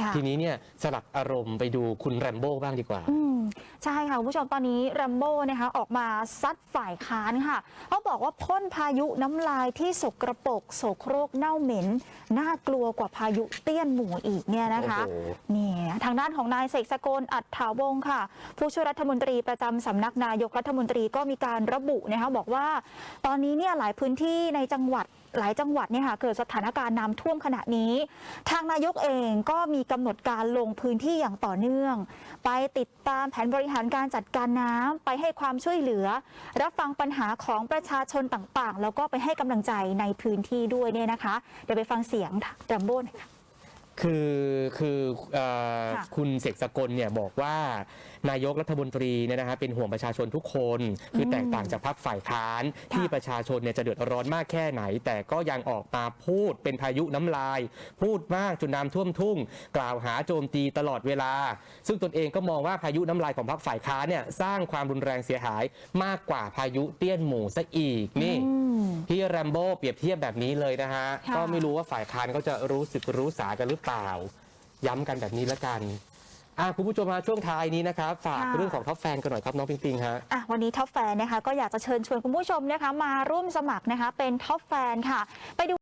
ค่ะทีนี้เนี่ยสลับอารมณ์ไปดูคุณแรมโบ้บ้างดีกว่าอืมใช่ค่ะคุณผู้ชมตอนนี้แรมโบ้นะคะออกมาซัดฝ่ายค้านค่ะเขาบอกว่าพ่นพายุน้ำลายที่สกรปรกโสโครกเน่าเหม็น น่ากลัวกว่าพายุเตี้ยนหมู่อีกเนี่ยนะคะโอ้โหนี่ทางด้านของนายเสกสกลอัฏฐาวงศ์ค่ะ ผู้ช่วยรัฐมนตรีประจำสำนักนายกรัฐมนตรีก็มีการระบุนะคะบอกว่า ตอนนี้เนี่ยหลายพื้นที่ในจังหวัด หลายจังหวัดเนี่ยค่ะเกิดสถานการณ์น้ำท่วมขณะนี้ ทางนายกเองก็มีกำหนดการลงพื้นที่อย่างต่อเนื่อง ไปติดตามแผนบริหารการจัดการน้ำไปให้ความช่วยเหลือ รับฟังปัญหาของประชาชนต่างๆ แล้วก็ไปให้กำลังใจในพื้นที่ด้วยเนี่ยนะคะ เดี๋ยวไปฟังเสียงดัมโบ้หน่อยค่ะ คือคือเออค่ะคุณเสกสกลเนี่ยบอกว่านายกรัฐมนตรีเนี่ยนะฮะเป็นห่วงประชาชนทุกคน คือแตกต่างจากพรรคฝ่ายค้าน ที่ประชาชนเนี่ยจะเดือดร้อนมากแค่ไหน แต่ก็ยังออกมาพูดเป็นพายุน้ำลาย พูดมากจนน้ำท่วมทุ่ง กล่าวหาโจมตีตลอดเวลา ซึ่งตนเองก็มองว่าพายุน้ำลายของพรรคฝ่ายค้านเนี่ยสร้างความรุนแรงเสียหายมากกว่าพายุเตี้ยนหมู่ซะอีกนี่ อืม พี่แรมโบ้เปรียบเทียบแบบนี้เลยนะฮะ ค่ะ ก็ไม่รู้ว่าฝ่ายค้านเขาจะรู้สึกรู้สากันหรือเปล่า ย้ำกันแบบนี้แล้วกันอะคุณผู้ชมมาช่วงท้ายนี้นะครับ ฝากเรื่องของท็อปแฟนกันหน่อยครับน้องปิงปิงฮะ อะวันนี้ท็อปแฟนนะคะก็อยากจะเชิญชวนคุณผู้ชมนะคะมาร่วมสมัครนะคะเป็นท็อปแฟนค่ะไปดู